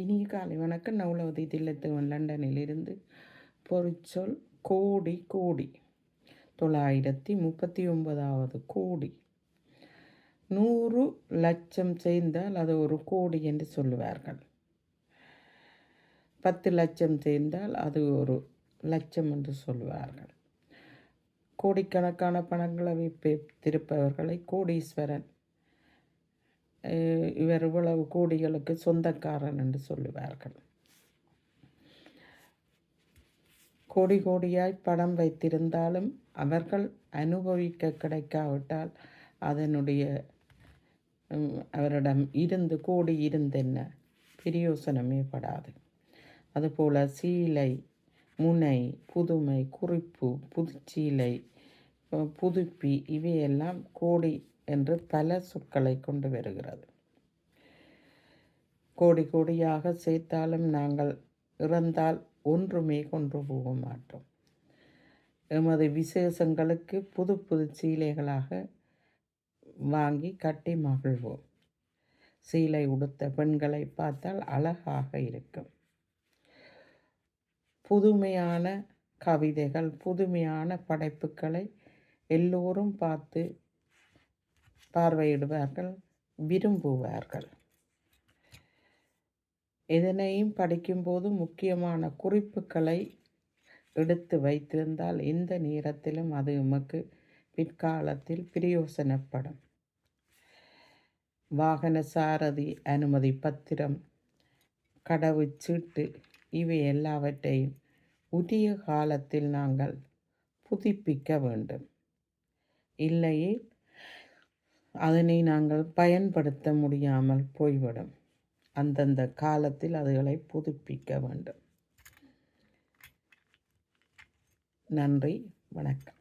இனிய காலை வணக்கம். நவுலவதி தில்லத்துவன் லண்டனிலிருந்து பொறிச்சொல் கோடி கோடி. தொள்ளாயிரத்தி முப்பத்தி ஒன்பதாவது கோடி. நூறு லட்சம் சேர்ந்தால் அது ஒரு கோடி என்று சொல்லுவார்கள். பத்து லட்சம் சேர்ந்தால் அது ஒரு லட்சம் என்று சொல்லுவார்கள். கோடிக்கணக்கான பணங்களை வைத்திருப்பவர்களை கோடீஸ்வரன் இவர் இவ்வளவு கோடிகளுக்கு சொந்தக்காரன் என்று சொல்லுவார்கள். கோடி கோடியாய் பணம் வைத்திருந்தாலும் அவர்கள் அனுபவிக்க கிடைக்காவிட்டால் அதனுடைய அவரிடம் இருந்து கோடி இருந்தென்ன? பிரயோசனமே படாது. அதுபோல சீலை முனை புதுமை குறிப்பு புதுச்சீலை புதுப்பி இவையெல்லாம் கோடி என்று பல சொற்களை கொண்டு வருகிறது. கோடி கோடியாக சேர்த்தாலும் நாங்கள் இறந்தால் ஒன்றுமே கொண்டு போக மாட்டோம். எமது விசேஷங்களுக்கு புது புது சீலைகளாக வாங்கி கட்டி மகிழ்வோம். சீலை உடுத்த பெண்களை பார்த்தால் அழகாக இருக்கும். புதுமையான கவிதைகள் புதுமையான படைப்புகளை எல்லோரும் பார்த்து பார்வையிடுவார்கள் விரும்புவார்கள். எதனையும் படிக்கும்போது முக்கியமான குறிப்புகளை எடுத்து வைத்திருந்தால் எந்த நேரத்திலும் அது உமக்கு பிற்காலத்தில் பிரயோசனப்படும். வாகன சாரதி அனுமதி பத்திரம் கடவுச்சீட்டு இவை எல்லாவற்றையும் உரிய காலத்தில் நாங்கள் புதுப்பிக்க வேண்டும். இல்லையே அதனை நாங்கள் பயன்படுத்த முடியாமல் போய்விடும். அந்தந்த காலத்தில் அதுகளை புதுப்பிக்க வேண்டும். நன்றி வணக்கம்.